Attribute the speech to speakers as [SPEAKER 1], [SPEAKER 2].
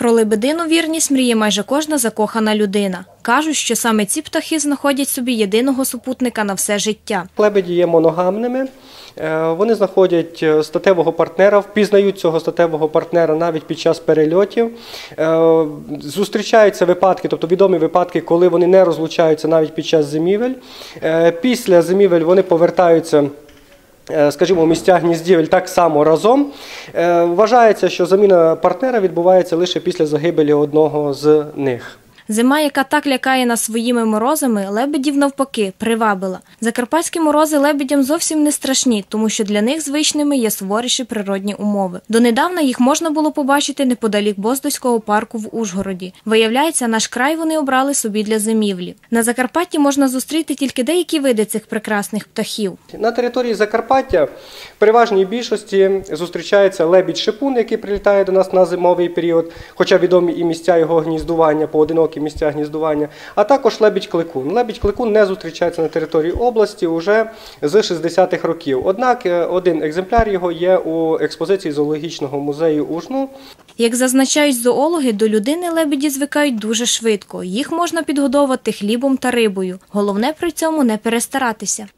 [SPEAKER 1] Про лебедину вірність мріє майже кожна закохана людина. Кажуть, що саме ці птахи знаходять собі єдиного супутника на все життя.
[SPEAKER 2] Лебеді є моногамними. Е, Вони знаходять е, статевого партнера, впізнають цього статевого партнера навіть під час перельотів. Е, Зустрічаються випадки, тобто відомі випадки, коли вони не розлучаються навіть під час зимівель. Після зимівель вони повертаються. Е, Скажімо, у місця гніздівель так само разом. Е, Вважається, що заміна партнера відбувається лише після загибелі одного з них.
[SPEAKER 1] Зима, яка так лякає нас своїми морозами, лебедів навпаки привабила. Закарпатські морози лебедям зовсім не страшні, тому що для них звичними є суворіші природні умови. Донедавна їх можна було побачити неподалік Боздоського парку в Ужгороді. Виявляється, наш край вони обрали собі для зимівлі. На Закарпатті можна зустріти тільки деякі види цих прекрасних птахів.
[SPEAKER 2] На території Закарпаття переважній більшості зустрічається лебідь-шипун, який прилітає до нас на зимовий період, хоча відомі і місця його гніздування, поодинокі місця гніздування, а також лебідь-кликун. Лебідь-кликун не зустрічається на території області уже з 60-х років. Однак е, один екземпляр його є у експозиції зоологічного музею Ужну.
[SPEAKER 1] Як зазначають зоологи, до людини лебіді звикають дуже швидко. Їх можна підгодовувати хлібом та рибою. Головне при цьому не перестаратися.